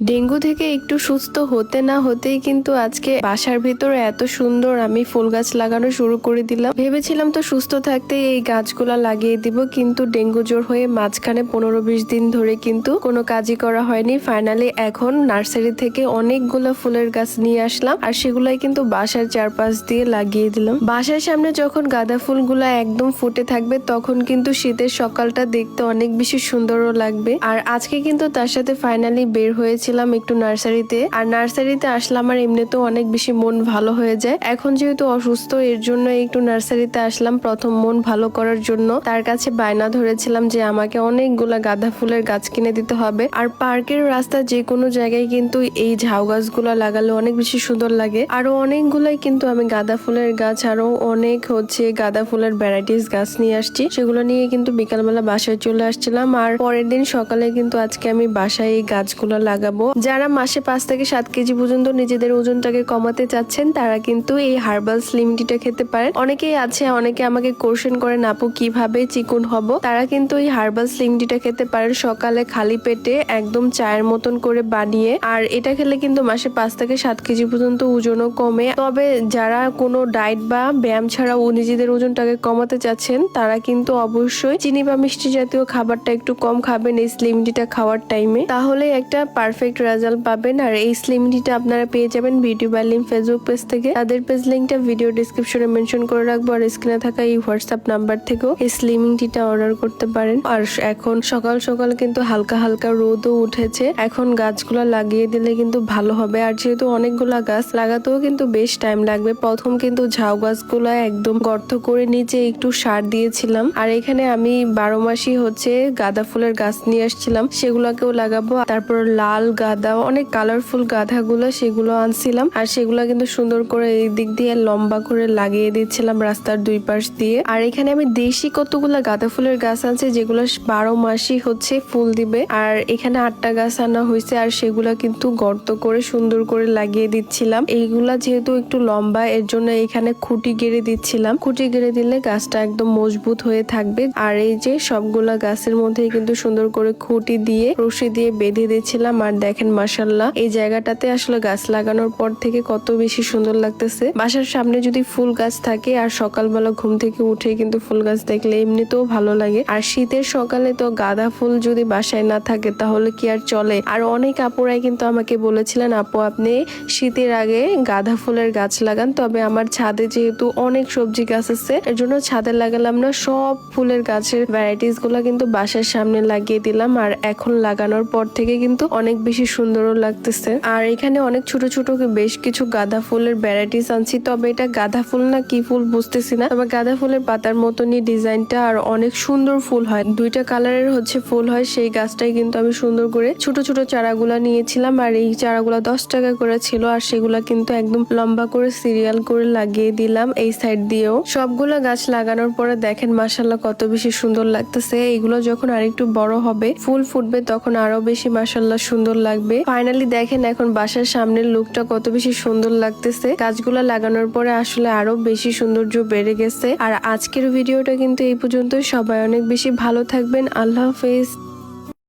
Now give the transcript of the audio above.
Dengue থেকে একটু সুস্থ হতে না হতেই কিন্তু আজকে বাসার ভিতরে এত সুন্দর আমি ফুল গাছ লাগানো শুরু করে দিলাম। ভেবেছিলাম তো সুস্থ থাকতে এই গাছগুলা লাগিয়ে দিব, কিন্তু ডেঙ্গু জ্বর হয়ে মাঝখানে পনেরো বিশ দিন ধরে কিন্তু কোনো কাজই করা হয়নি। ফাইনালি এখন নার্সারি থেকে অনেকগুলো ফুলের গাছ নিয়ে আসলাম আর সেগুলাই কিন্তু বাসার চারপাশ দিয়ে লাগিয়ে দিলাম। বাসার সামনে যখন গাঁদা ফুলগুলা একদম ফুটে থাকবে, তখন কিন্তু শীতের সকালটা দেখতে অনেক বেশি সুন্দরও লাগবে। আর আজকে কিন্তু তার সাথে ফাইনালি বের হয়েছিলাম একটু নার্সারিতে, আর নার্সারিতে আসলে আমার এমনিতেও অনেক বেশি মন ভালো হয়ে যায়। এখন যেহেতু অসুস্থ, এর জন্য একটু নার্সারিতে আসলাম প্রথম মন ভালো করার জন্য। তার কাছে বায়না ধরেছিলাম যে আমাকে অনেকগুলা গাঁদা ফুলের গাছ কিনে দিতে হবে। আর পার্কের রাস্তা যে কোনো জায়গায় কিন্তু এই ঝাউ গাছগুলো লাগালে অনেক বেশি সুন্দর লাগে। আরও অনেকগুলাই কিন্তু আমি গাঁদা ফুলের গাছ, আরও অনেক হচ্ছে গাঁদা ফুলের ভ্যারাইটিস গাছ নিয়ে আসছি। সেগুলো নিয়ে কিন্তু বিকালবেলা বাসায় চলে আসছিলাম। আর পরের দিন সকালে কিন্তু আজকে আমি বাসায় এই গাছগুলো লাগাবো। যারা মাসে পাঁচ থেকে সাত কেজি পর্যন্ত নিজেদের ওজনটাকে কমাতে চাচ্ছেন, তারা কিন্তু এই হার্বাল স্লিম টিটা খেতে পারেন। অনেকেই আছে, অনেকে আমাকে কোশ্চেন করেন আপু, কীভাবে চিকুন হব? তারা কিন্তু এই হার্বাল স্লিম টিটা খেতে পারেন সকালে খালি পেটে, একদম চায়ের মতন করে বানিয়ে। আর এটা খেলে কিন্তু মাসে পাঁচ থেকে সাত কেজি পর্যন্ত ওজনও কমে। তবে যারা কোনো ডায়েট বা ব্যায়াম ছাড়াও নিজেদের ওজনটাকে কমাতে চাচ্ছেন, তারা কিন্তু অবশ্যই চিনি বা মিষ্টি জাতীয় খাবারটা একটু কম খাবেন এই স্লিম টিটা খাওয়ার টাইমে তাহলে একটা পারফেক্ট রেজাল্ট পাবেন। আর এই স্লিম টিটা আপনারা পেয়ে যাবেন বিউটি বার্লিম ফেসবুক পেজ থেকে। তাদের পেজ লিঙ্কটা ভিডিও ডিসক্রিপশনে মেনশন করে রাখব। আর স্ক্রিনে থাকা এই হোয়াটসঅ্যাপ নাম্বার থেকেও এই স্লিমিং টিটা অর্ডার করতে পারেন। আর এখন সকাল সকাল কিন্তু হালকা হালকা রোদও উঠেছে। এখন গাছগুলো লাগিয়ে দিলে কিন্তু ভালো হবে। আর যেহেতু অনেকগুলা গাছ, লাগাতেও কিন্তু বেশ টাইম লাগবে। প্রথম কিন্তু ঝাউ গাছগুলো একদম গর্ত করে নিচে একটু সার দিয়েছিলাম। আর এখানে আমি বারো মাসই হচ্ছে গাঁদা ফুলের গাছ নিয়ে আসছিলাম। সেগুলোকেও লাগাবো। তারপর লাল গাঁদা অনেক কালারফুল গাঁদাগুলো সেগুলো আনছিলাম। আর সেগুলো কিন্তু সুন্দর করে এই দিক দিয়ে লম্বা করে লাগিয়ে দিচ্ছিলাম রাস্তার দুই পাশ দিয়ে। আর এখানে আমি দেশি কতগুলা গাঁদা ফুলের গাছ আছে যেগুলো বারো মাসই হচ্ছে ফুল দিবে। আর এখানে আটটা গাছ আনা হয়েছে, আর সেগুলা কিন্তু গর্ত করে সুন্দর করে লাগিয়ে দিচ্ছিলাম। এইগুলা যেহেতু একটু লম্বা, এর জন্য এখানে খুঁটি গেড়ে দিচ্ছিলাম। খুঁটি গেড়ে দিলে গাছটা একদম মজবুত হয়ে থাকবে। আর এই যে সবগুলা গাছের মধ্যে কিন্তু সুন্দর করে খুঁটি দিয়ে, রশি দিয়ে বেঁধে দিচ্ছিলাম। আর দেখেন মাসাল্লাহ এই জায়গাটাতে আসলে গাছ লাগানোর পর থেকে কত বেশি সুন্দর লাগতেছে। বাসার সামনে যদি ফুল গাছ থাকে, আর সকালবেলা ঘুম থেকে উঠে কিন্তু ফুল গাছ দেখলে এমনিতেও ভালো লাগে। আর শীতের সকালে তো গাঁদা ফুল যদি বাসায় না থাকে, তাহলে কি আর চলে? আর অনেক আপুরাই কিন্তু আমাকে বলেছিলেন, আপু, আপনি শীতের আগে গাঁদা ফুলের গাছ লাগান, তবে আমার ছাদে যেহেতু অনেক সবজি গাছ আছে, এর জন্য ছাদে লাগালাম না, সব ফুলের গাছের ভ্যারাইটিসগুলা কিন্তু বাসার সামনে লাগিয়ে দিলাম। আর এখন লাগানোর পর থেকে কিন্তু অনেক বেশি সুন্দরও লাগতেছে। আর এখানে অনেক ছোট ছোট বেশ কিছু গাঁদা ফুলের ভ্যারাইটিস আনছি, তবে এটা গাঁদা ফুল না কি ফুল বুঝতেছি না। তবে গাঁদা ফুলের পাতার মতনই ডিজাইনটা আর অনেক সুন্দর ফুল হয়। দুইটা কালারের হচ্ছে ফুল হয়, সেই গাছটাই কিন্তু আমি সুন্দর করে ছোট ছোট চারাগুলা নিয়েছিলাম আর এই চারাগুলা দশ টাকা করে ছিল আর সেগুলা কিন্তু একদম লম্বা করে সিরিয়াল করে লাগিয়ে দিলাম এই সাইড দিয়েও। সবগুলা গাছ লাগানোর পরে দেখেন মাসাল্লাহ কত বেশি সুন্দর লাগতেছে। এগুলো যখন আরেকটু বড় হবে, ফুল ফুটবে তখন আরও বেশি মাসাল্লাহ সুন্দর লাগবে। ফাইনালি দেখেন এখন বাসার সামনের লুকটা কত বেশি সুন্দর লাগতেছে। গাছগুলা লাগানোর পরে আসলে আরও বেশি সৌন্দর্য বেড়ে গেছে। আর আজকের ভিডিওটা কিন্তু এই পর্যন্ত সবাই অনেক বেশি ভালো থাকবেন। আল্লাহ হাফেজ।